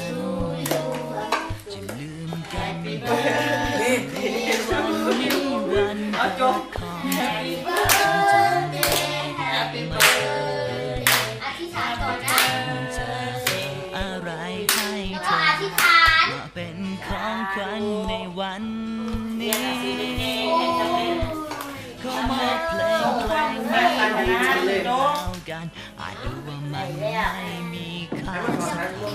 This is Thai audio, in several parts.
น ของฉันฉันจำได้ Happy birthday อธิษฐานก่อนนะจะอะไรให้แล้วเธก็ออธิษฐานมาเป็นของขวัญในวันนี้ขอมอบเพลงเพลงนี้ให้เธอแล้วกันอาจดูว่ามันไม่มี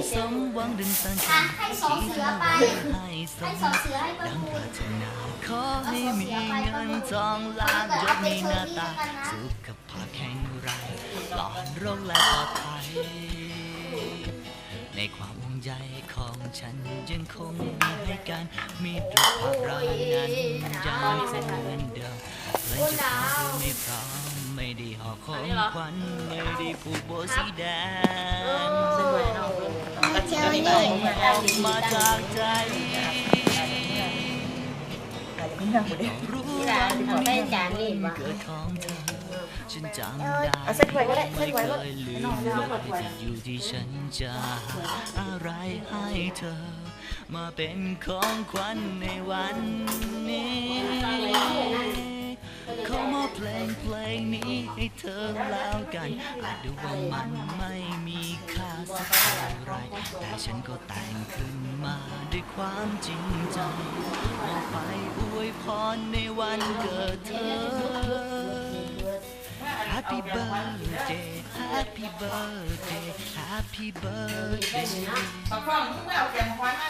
สุขสมหวังดังตั้งใจอะให้สองเสือไป ให้สให้มสองเสือให้ป้าดังมูปล รารถนาขอให้มีเงินทองล้านยศมีหน้าตาสุขภาพแข็งแรงปลอดโรคและปลอดภัย ในความห่วงใยของฉันยังคงมีให้กันมีตรภาพเรานั้นยังคงเหมือนเดิมเพลงจะขอเธอไม่พร้อมไม่ได้หอของขวัญไม่ได้ผูกโบสีแดงเชอ ร์รี่มาจากใจไม่นั่งหมดเลยรู้ที่ว่าร้านเขาได้จานนี่วะเกิดของเธอฉันจำได้เส้นไว้ก็ได้เส้ไม่นไว้เคก็ยลืมเลยที่อยู่ที่ฉันจะหาอะไรให้เธอ มาเป็นของขวัญในวันนี้ ขอมอเพลงเพลงนี้ให้เธอแล้วกัน อาจดูว่ามันไม่มีค่าสักเท่าไร แต่ฉันก็แต่งขึ้นมาด้วยความจริงใจมอบไปอวยพรในวันเกิดเธอ Happy birthday Happy birthday Happy birthday Happy birthday Happy birthday Happy birthday to you คิดอะไรให้สม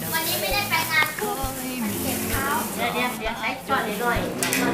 ดังวันนี้ไม่ได้ไปงานขอให้มีเจ็บเท้าเดี๋ยวเดี๋ยวเดี๋ยวใช้จอดหน่อยดนิดหน่อย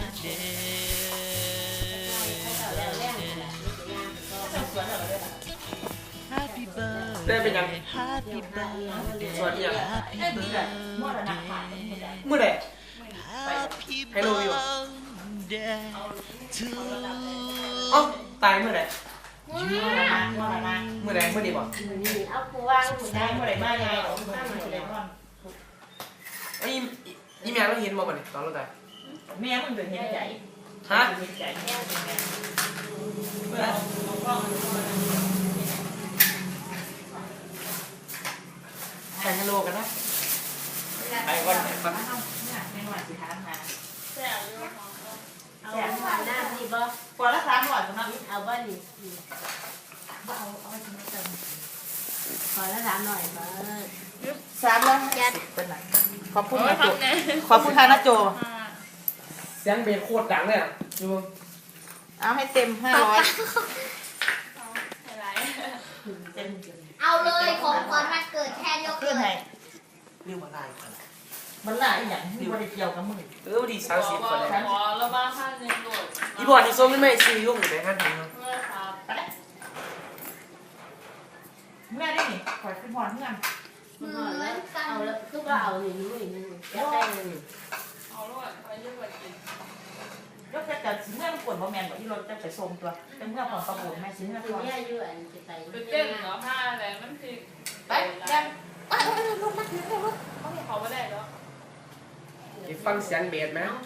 ได้เป็นยัง birthday Happy birthday สวัสดีอะ Happy birthday เมื่อไหร่ Happy Hello, you. birthday to เอ้าตายเมื่อไหร่อืมเมื่อไหร่เมื่อนี้บอกนี่เอาปูวางปูได้เมื่อไหร่มาไงเอามาเมื่อไหร่ก่อนไอ้อีแม่เราเห็นมาก่อนนี่ตอนเราตายแม่มึงเดือดเห็นใจฮะเห็นใจแม่เป็นไง เมื่อไหร่แข่งฮัลโหลกันนะไปก่อนไปก่อนแม่หวานสิทานมาเอาหวานหน้านี่บ่พอละสามหวานสำหรับเอาบ่นี่เอาเอาไปกินกันขอละสามหน่อยเบิดสามแล้วยัดเป็นไรขอบคุณนะโจขอบคุณค่ะนะโจเสียงเบสโคตรดังเลยอะดูเอาให้เต็มห้าร้อยเต็มเอาเลยของขวัญวันเกิดแทนยกขึ้นเลให้ยเรื่องมาไล่ก่อนมันหลายอย่างที่บริเกี่ยวกับมึงเออดีสามสิบคนเลยขอระบ้าข้างเงินโหลดอีบอร์ดนี่ส้มไม่ไม่ซื้อยุ่งอยู่ในขั้นทางเนาะเมื่อครับไปแม่ได้นี่ขอขึ้นพรเพื่อนเหมือนกันเอาแล้วคือว่าเอานี่นู้นนี่นึงจะได้เลยเอาลูกไปเยอะกว่ากินเสิเมื่อมันปวดบ่แมนกว่าที่รถจะไปส่งตัวเป็นเมื่อของประบุแม่สิเมื่อก่อนเนี่ยอยู่อันจะไปไปเต้นเหรอผ้าอะไรมันคือไปแก้มไปไปลงมาถึงแล้วเขาไม่ได้แล้วฟังเสียงเบสไหมน้อง